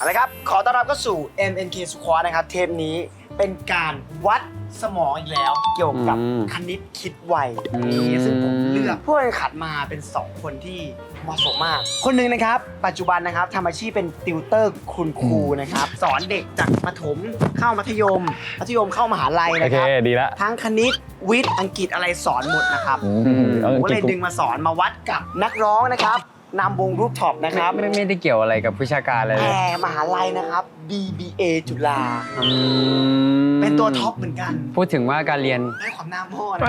เอาละครับ ขอต้อนรับเข้าสู่ MNK Squad นะครับ เทปนี้เป็นการวัดสมองอีกแล้ว เกี่ยวกับอืมคณิตคิดไวอืม นี่ซึ่งผมเลือกผู้แข่งขันมาเป็น 2 คนที่เหมาะสมมาก คนหนึ่งนะครับ ปัจจุบันนะครับทำอาชีพเป็นติวเตอร์คุณครูนะครับ สอนเด็กจากประถมเข้ามัธยม มัธยมเข้ามหาลัยโอนะเค ครับ ดีละ ทั้งคณิตวิทย์อังกฤษอะไรสอนหมดนะครับอืมเอาผมก็จเลริยงดึงมาสอนมาวัดกับนักร้องนะครับ นำวงรูปท็อปนะครับไม่ไม่ได้เกี่ยวอะไรกับวิชาการอะไรแอเลยร์มหาลัยนะครับ BBA จุฬาอืมเป็นตัวท็อปเหมือนกัน พูดถึงว่าการเรียนได้ความหน้าหม้อนะ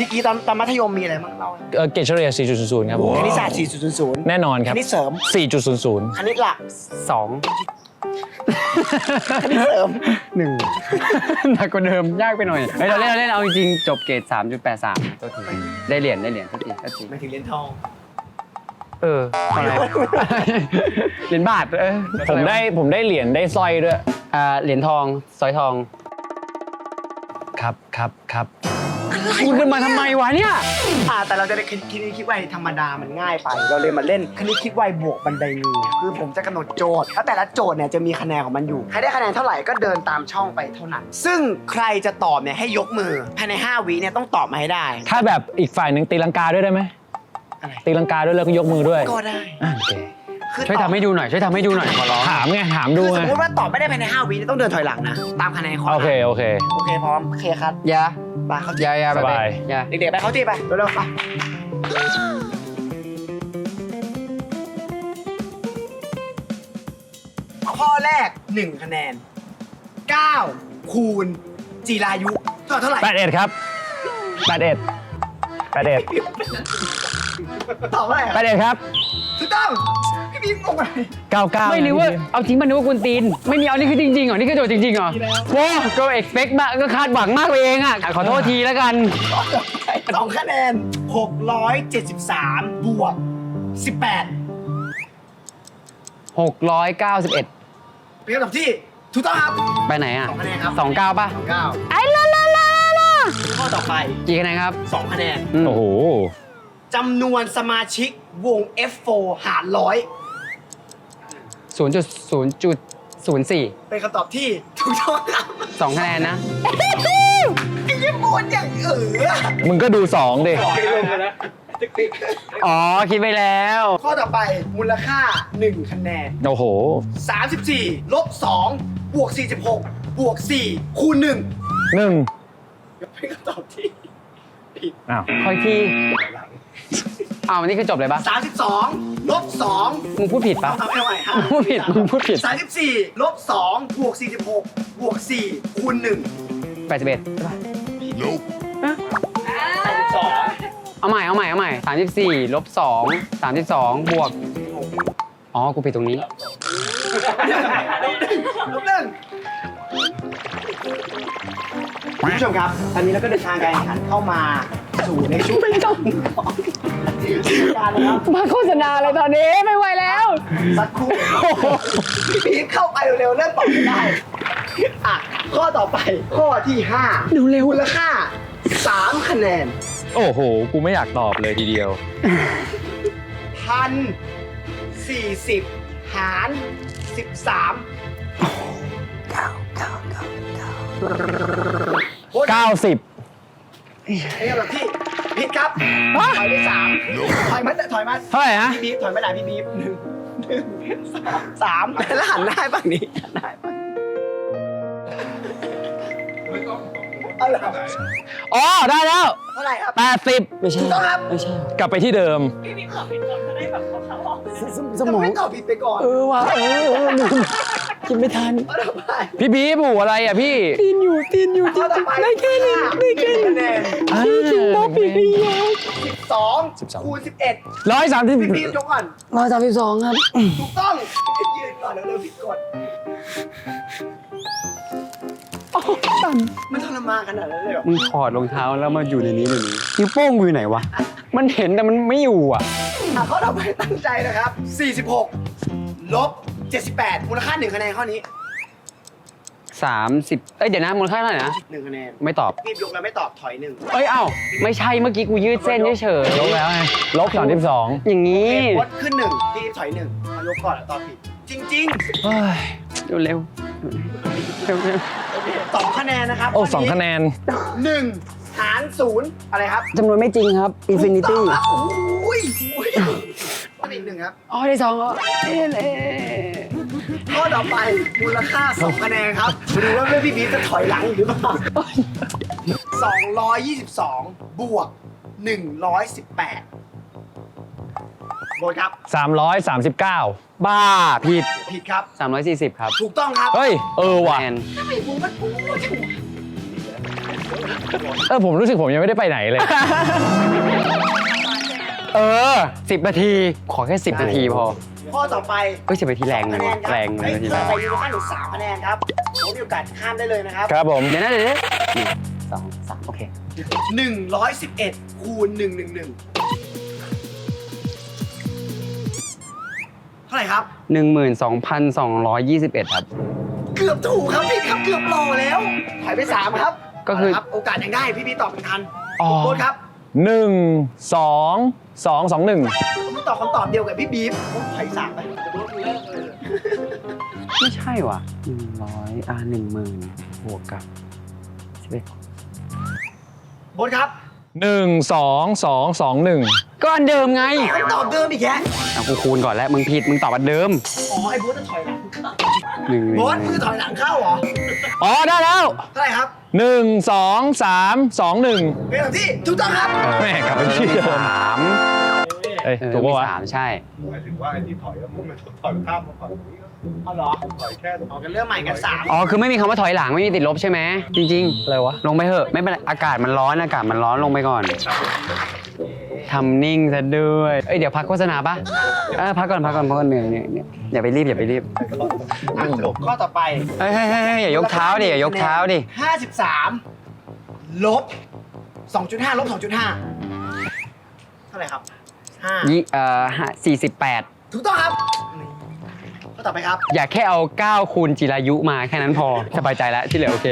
ดิกีตอนตอนมัธยมมีอะไรบ้างเล่าให้เออเกรดเฉลี่ย 4.00 ครับผมคณิตศาสตร์ 4.00 แน่นอนคครับณิตเสริม 4.00 คณิตหลักสองคณิตเสริมหนึ่งหนักกว่าเดิมยากไปหน่อยเฮ้ยเราเล่นเราเล่นเอาจริงๆจบเกรด3.83ตัวทีได้เหรียญได้เหรียญสักทีสักทีไม่ถึงเหรียญทอง เอออะไรเหรียญบาทเออผมได้ผมได้เหรียญได้สร้อยด้วย อ่าเหรียญทองสร้อยทอง ครับครับครับคุณขึ้นมาทำไมวะเนี่ย อ่าแต่เราจะได้คณิตคิดคิดไวธรรมดามันง่ายไป เราเลยมาเล่นคณิตคิดไวบวกบันไดงูคือผมจะกำหนดโจทย์แล้วแต่ละโจทย์เนี่ยจะมีคะแนนของมันอยู่ ใครได้คะแนนเท่าไหร่ก็เดินตามช่องไปเท่านั้น ซึ่งใครจะตอบเนี่ยให้ยกมือภายใน 5 วิเนี่ยต้องตอบมาให้ได้ ถ้าแบบอีกฝ่ายหนึ่งตีลังกาด้วยได้ไหม อะไร ตีลังกาด้วยแล้วก็ยกมือด้วยก็ได้ อะโอเคคือช่วยทำให้ดูหน่อยช่วยทำให้ดูหน่อยขอร้องถามไงถามดูคือสไงมมติว่าตอบไม่ได้ภายใน5วิเนี่ยต้องเดินถอยหลังนะ ตามคะแนนข้อโอเคโอเค โอเคพร้อม โอเคครับอยาไปเขาอยาอยาแบบสบายอยา เด็กๆไปเขาที่ไป เร็วๆไป ข้อแรก 1 คะแนน 9 คูณ จีรายุเท่าเท่าไหร่81ครับ81 81 ตอบเท่าไหร่อะ81ครับถูกต้องพี่บีมงงไป99ไม่นึกว่า เอาจริงมันนึกว่าคุณตีน ไม่มีเอานี่คือจริงๆเหรอ นี่คือโจทย์จริงๆเหรอโว้ก็ expect มากก็คาดหวังมากไปเองอะ ขอโทษทีแล้วกัน สองคะแนน 673 บวก 18 691 เป็นคำตอบที่ถูกต้องครับ ไปไหนอะสองคะแนนครับสองเก้าป่ะสองเก้าไอ้ละละละละข้อต่อไปกี่คะแนนครับ 2 คะแนนอืมโอ้โห จำนวนสมาชิกวง F4 หารร้อยศูนย์จุดศูนย์จุดศูนย์สี่เป็นคำตอบที่ถูกต้องครับสองคะแนนนะ ไอ้ยี่ปูนอย่างเอ๋อมึงก็ดูสองดิ อ๋อ คิดไปแล้ว ข้อต่อไปมูลค่า 1 คะแนน โอ้โห 34 ลบ 2 บวก 46 บวก 4 คูณ1หนึ่งเป็นคำตอบที่ผิดอ้าวคอยที อ้าววันนี้คือจบเลยปะ32ลบ2มึงพูดผิดปะเอาให้ไหวฮะมึงพูดผิดมึงพูดผิด 34ลบ2บวก46บวก4คูณ1 แปดสิบเอ็ด82เอาใหม่เอาใหม่เอาใหม่สามสิบสี่ลบสองสามสิบสองบวก อ๋อ กูผิดตรงนี้ ลบหนึ่งคุณผู้ชมครับ ตอนนี้เราก็เดินทางการแข่งขันเข้ามาสู่ในช่วงไม่ต้องการนะครับมาโฆษณาอะไรตอนนี้ไม่ไหวแล้วสักครู่พี่พีคเข้าไปเร็วๆเริ่มตอบไม่ได้อะข้อต่อไปข้อที่5เร็วๆมูลค่า3คะแนน โอ้โห กูไม่อยากตอบเลยทีเดียว พันสี่สิบหารสิบสามเก้าเก้าเก้าเก้า90ไอ้คำตอบที่ผิดครับถอยไปสามถอยมาถอยมาเท่าไหร่นะพี่บีบถอยมาไหนพี่บีบหนึ่งหนึ่งสามสามแล้วหันหน้าฝั่งนี้หันหน้าฝั่ง เอาล่ะอ๋อได้แล้วเท่าไหร่ครับ80ไม่ใช่ถูกต้องครับไม่ใช่กลับไปที่เดิมสมองไม่ตอบผิดไปก่อนเออว่ะเออเออลืมคิดไม่ทันข้อต่อไปพี่บีบหูอะไรอะพี่ตีนอยู่ตีนอยู่ข้อต่อไปได้แค่นี้ได้แค่นี้คะแนนอ่าป๊อปปี้พี่สิบสองสิบสองคูณสิบเอ็ดร้อยสามสิบพี่บีบยกก่อน ร้อยสามสิบสองครับ ถูกต้องยืนก่อนแล้วเร็วผิดกฎ มันทรมานขนาดนั้นเลยเหรอมึงถอดรองเท้าแล้วมาอยู่ในนี้เดี๋ยวนี้นิ้วโป้งกูอยู่ไหนวะ มันเห็นแต่มันไม่อยู่อะอะข้อต่อไปตั้งใจนะครับ 46 ลบ 78 มูลค่า1คะแนนข้อนี้สามสิบเอ้ยเดี๋ยวนะมูลค่าเท่าไหร่นะ 1คะแนนไม่ตอบ รีบยกแล้วไม่ตอบถอยหนึ่งเอ้ยเอ้าไม่ใช่เมื่อกี้กูยืดเส้นเฉยลบแล้วไงลบ32ๆอย่างโอนี้เคพดขึ้นหนึ่งพี่ถอยหนึ่งเอายกก่อนแล้วตอบผิด จริงเฮ้ยเร็วเร็วเร็วเร็วๆ สองคะแนนนะครับโอ้สองคะแนนหนึ่งหารศูนย์อะไรครับจำนวนไม่จริงครับอินฟินิตี้ถูกต้องครับโอ้ยโอ้ยอีกหนึ่งครับอ๋อได้สองอ๋อเอ๊ะเอ๊ะข้อต่อไปมูลค่า2คะแนนครับมาดูว่าแม่พี่บีจะถอยหลังอีกหรือเปล่า222บวก118โบทครับ339บ้า ผิด ผิดครับ 340 ครับ ถูกต้องครับเฮ้ย เออว่ะแมนทำไมผมมันพูดถูกเออผมรู้สึกผมยังไม่ได้ไปไหนเลย เออสิบนาที ขอแค่สิบนาทีพอข้อต่อไปเฮ้ยสิบนาทีแรงสอนะคะแนนครับแรงเฮ้ยนาทีเธแรองไปยูนิคอนถึงสามคะแนนครับผมมีโอกาสข้ามได้เลยนะครับครับผม เดี๋ยวนะเดี๋ยวนะหนึ่งสองสามโอเค 111คูณ111 เท่าไหร่ครับ 12,221 ครับ เกือบถูกครับพี่ครับเกือบรอแล้วถอยไปสามครับก็คือ เาละครับโอกาสยังได้พี่พี่ตอบเป็นทันอ๋อ โค้ดครับหนึ่งสองสองสองหนึ่งผมตอบคำตอบเดียวกับพี่บีฟผมถอยสามไปไม่ใช่ว่ะหนึ่งร้อยอ่าหนึ่งหมื่นบวกกับสิบเอ็ดโบทครับหนึ่งสองสองสองหนึ่ง ก็อันเดิมไงคำตอบเดิมอีกแค่เอากูคูณก่อนแล้วมึงผิดมึงตอบอันเดิมอ๋อไอ้โบทจะถอยหลังหนึ่งหนึ่งโบทมือถอยหลังเข้าเหรออ๋อได้แล้วเท่าไหร่ครับหนึ่งสองสามสองหนึ่งเป็นแบบที่ถูกต้องครับแม่กลับไปที่เดิมสามเอ้ยเออถูกปะมีวะสามใช่หมายถึงว่าไอ้ที่ถอยแล้วมันถอยข้ามมาฝั่งนี้เอาเหรอถอยแค่ออกกันเรื่องใหม่กันสามอ๋อคือไม่มีคำว่าถอยหลังไม่มีติดลบใช่ไหมจริงอะไรวะๆลงไปเถอะไม่เป็นไรอากาศมันร้อนอากาศมันร้อนลงไปก่อน ทำนิ่งซะด้วย เอ้ยเดี๋ยวพักโฆษณาปะเออพักก่อนพักก่อนพักก่อนเหนื่อยเนี่ยเนี่ยอย่าไปรีบอย่าไปรีบอะข้อต่อไป เฮ้ยเฮ้ยเฮ้ยเฮ้ยอย่ายกเท้าดิอย่ายกเท้าดิ 53 ลบ 2.5 ลบ 2.5 เท่าไหร่ครับ ยี่เอ่อสี่สิบแปด5 ถูกต้องครับข้อต่อไปครับ อย่าแค่เอา 9 คูณจิรายุมาแค่นั้นพอ สบายใจแล้วที่เหลือโอเค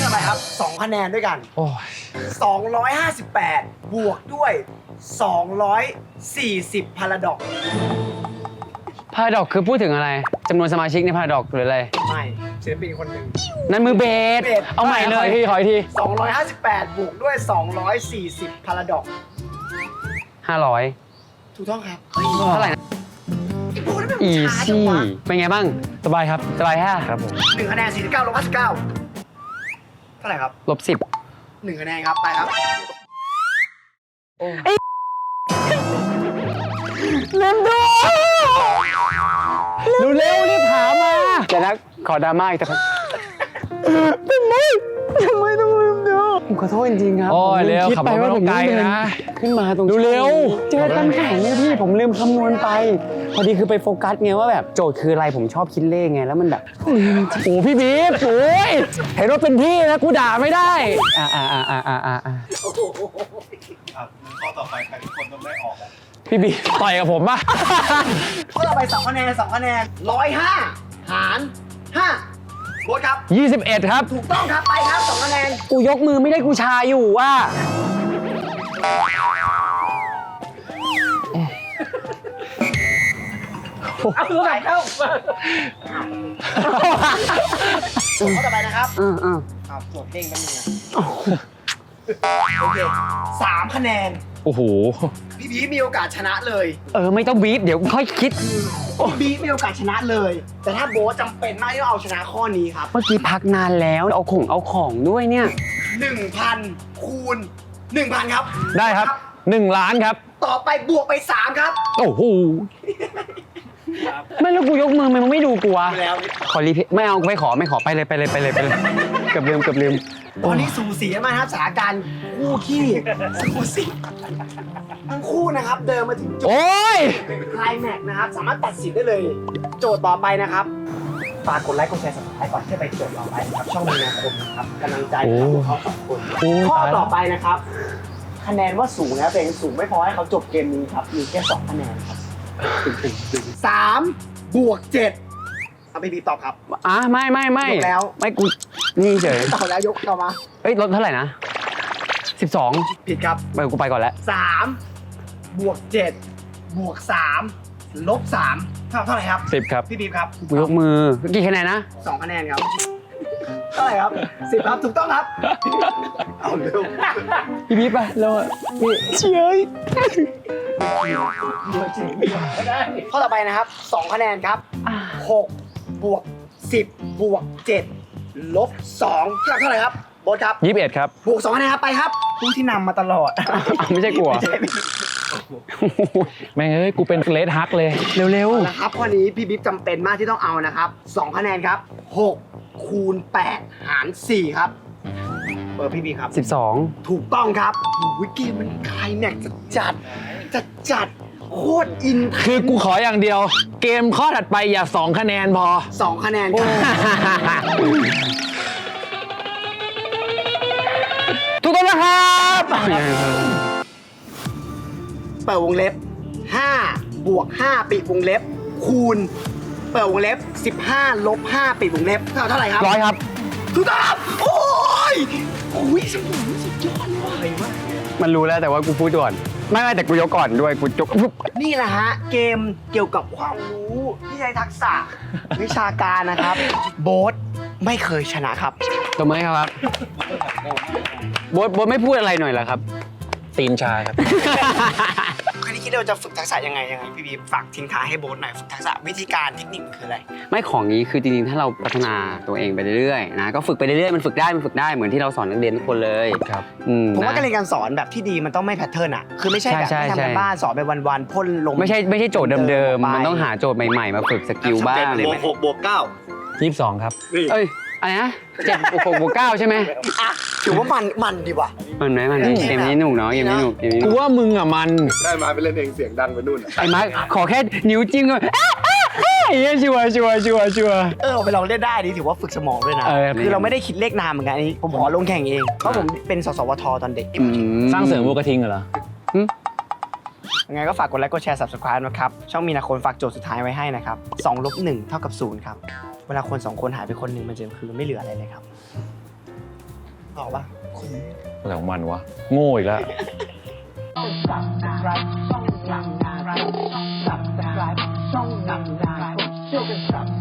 ข้อต่อไปครับ 2 คะแนนด้วยกัน โอ้ย258 บวกด้วย 240 พาราดอกพาราดอกคือพูดถึงอะไรจำนวนสมาชิกในพาราดอกหรืออะไร ไม่ศิลปินคนหนึ่ง นั่นมือเบสเบส เอาใหม่เลขอยอีกทีขออีกที258 บวกด้วย 240 พาราดอก500ถูกต้องครับเท่าไหร่นะไอ้พวกนั้นมันอีช้าจังซี่วะเป็นไงบ้าง สบายครับ สบายฮะครับผม หนึ่งคะแนน49ลบ59 เท่าไหร่ครับลบสิบหนึ่งคะแนนครับ ไปครับลืมดูเร็วๆรีบถามมาเดี๋ยวนะขอดราม่าอีกแต่ทำไมทำไมต้องลืมดู ผมขอโทษจริงๆครับโอ้ยผมลืเร็มวคิดขับไปรถว่าไม่ผต้อมงไกลเดินนะขึ้นมาตรงเร็วเจอกันแข่งเนี่ยพี่ผมลืมคำนวณไป พอดีคือไปโฟกัสไงว่าแบบโจทย์คืออะไรผมชอบคิดเลขไงแล้วมันแบบโอ้พี่บีบโอ้ยเห็นว่าเป็นพี่นะกูด่าไม่ได้อ่าอ่าอ่าอ่าอ่าอ่าอะข้อต่อไปใครทุกคนต้องได้ออกอะพี่บีบต่อยกับผมป่ะข้อต่อไปสองคะแนนสองคะแนนร้อยห้าหารห้า โบทครับ 21 ครับ ถูกต้องครับไปครับสองคะแนนกูยกมือไม่ได้กูชาอยู่ว่า เอาตัวไหนเข้าข้อต่อไปนะครับอืออืออ้าวโจทย์เด้งแป๊บนึงนะโอเคสามคะแนน โอ้โห พี่บีมีโอกาสชนะเลย เออ ไม่ต้องบีบเดี๋ยวค่อยคิดพี่บีมีโอกาสชนะเลย แต่ถ้าโบทจำเป็นมากที่ต้องเอาชนะข้อนี้ครับ เมื่อกี้พักนานแล้วเอาของเอาของด้วยเนี่ย 1,000 คูณ 1,000 ครับได้ครับ1ล้านครับ ต่อไปบวกไป 3 ครับ โอ้โหไม่แล้วกูยกมือมันไม่ดูกูวะแล้ว ขอรีเพย์ไม่เอาไม่ขอไม่ขอไปเลยไปเลยไปเลยไปเลยเกือบลืมเกือบลืม ตอนนี้สูสีกันมากนะครับสถานการณ์คู่ขี้สูสีทั้งคู่นะครับ เดินมาถึงจุดโอ้ยไคลแม็กซ์นะครับ สามารถตัดสินได้เลย โจทย์ต่อไปนะครับฝากกดไลค์กดแชร์สับสไครต์ก่อนที่จะไปโจทย์ต่อไปนะครับ ช่องมีนาคมนะครับกำลังใจให้กับพวกเขาสองคนโอ้ยข้อตายแล้ว ต่อไปนะครับ คะแนนว่าสูงนะแต่ยังสูงไม่พอให้เขาจบเกมนี้ครับมีแค่สองคะแนนครับสามบวกเจ็ด เอาไปบีบตอบครับ อะไม่ไม่ไม่ยกแล้ว ไม่กูนี่เฉยตอบแล้วยกเข้ามาเอ้ยลดเท่าไหร่นะสิบสองผิดครับไปกูไปก่อนแล้วสามบวกเจ็ดบวกสามลบสามเท่าไหร่ครับสิบครับพี่บีบครับกูยกมือกี่คะแนนนะสองคะแนนครับเท่าไหร่ครับสิบครับถูกต้องครับ เอาเร็วพี่พีทไปแล้วพี่เฉยข้อต่อไปนะครับสองคะแนนครับหก บวกสิบบวกเจ็ดลบสองเท่าไหร่ครับโบทครับ ยี่สิบเอ็ดครับ บวกสองคะแนนครับไปครับ ผู้ที่นำมาตลอด อ้าวไม่ใช่กูเหรอแม่งเอ้ย กูเป็นเลดฮักเลย เร็ว นะครับข้อนี้พี่บิ๊บจำเป็นมากที่ต้องเอานะครับ2คะแนนครับ 6 คูณ 8 หาร 4 ครับ เปิดพี่บิ๊บครับๆสิบสองถูกต้องครับวิกเกมมันคลายแม็กซ์จะจัดจะจัด โคตรอินคือกูขออย่างเดียว เกมข้อถัดไปอย่าสองคะแนนพอ สองคะแนนครับถูกต้องนะครับเปิดวงเล็บ 5 บวก 5 ปิดวงเล็บ คูณ เปิดวงเล็บ 15 ลบ 5 ปิดวงเล็บเท่าเท่าไหร่ครับร้อยครับ ถูกต้องครับโอ้ยโอ้ยสมองสุดยอดเลยว่ะอะไรวะมันรู้แล้วแต่ว่ากูพูดก่อน ไม่ไม่แต่กูยกก่อนด้วยกูยกปุ๊บนี่แหละฮะ เกมเกี่ยวกับความรู้ที่ใช้ทักษะ วิชาการนะครับ โบ๊ทไม่เคยชนะครับตัวไหมครับโบทโบทไม่พูดอะไรหน่อยเหรอครับ ตีนชาครับ คราวนี้คิดว่าจะฝึกทักษะยังไงยังไงพี่บีฝากทิ้งท้ายให้โบ๊ทหน่อยฝึกทักษะวิธีการเทคนิคมันคืออะไร ไม่ของนี้คือจริงๆ ถ้าเราพัฒนาตัวเองไปเรื่อยๆนะก็ฝึกไปเรื่อยๆมันฝึกได้มันฝึกได้เหมือนที่เราสอนนักเรียนทุกคนเลยครับอืมผมว่านะ การเรียนการสอนแบบที่ดีมันต้องไม่แพทเทิร์นอะคือไม่ใช่แบบใช่ไม่ใช่ทำกันบ้านสอนไปวันๆพ่นลง ไม่ใช่ไม่ใช่โจทย์เดิมไปๆมันต้องหาโจทย์ใหม่ๆ มาฝึกสกิลบ้าง บวกหกบวกเก้า ยี่สิบสองครับนี่เอ้ยอะไรนะเจ็ดบวกหกบวกเก้าใช่ไหมอะถือว่ามันมันดีว่ะ มันไหมมันไหมเกมนี้หนุกเนาะเกมนี้หนุกเกมนี้หกูนุกว่ามึงอะมัน ได้มาไปเล่นเองเสียงดังไปนู่นไอ้มาร์คขอแค่นิ้วจิ้มก็อ้าอ้าอ้าอย่างเงี้ยชัวร์ชัวร์ชัวร์ชัวร์ เออเอาไปลองเล่นได้นี่ถือว่าฝึกสมองด้วยนะ เออคือเราไม่ได้คิดเลขนามเหมือนกันอันนี้ผมขอลงแข่งเอง เพราะผมเป็นสสวทตอนเด็ก อืม สร้างเสริมบูกระทิงเหรอ ยังไงก็ฝากกดไลค์กดแชร์ subscribe นะครับ ช่องมีนาคนฝากโจทย์สุดท้ายไว้ให้นะครับ2ลบ1เท่ากับ0ครับ เวลาคน2คนหายไปคนหนึ่งมันจะคือไม่เหลืออะไรเลยครับออกปะอะไรของมันวะ โง่อีกแล้ว subscribe ช่องนางนายช่อง subscribe ช่องนางนายช่วยกัน subscribe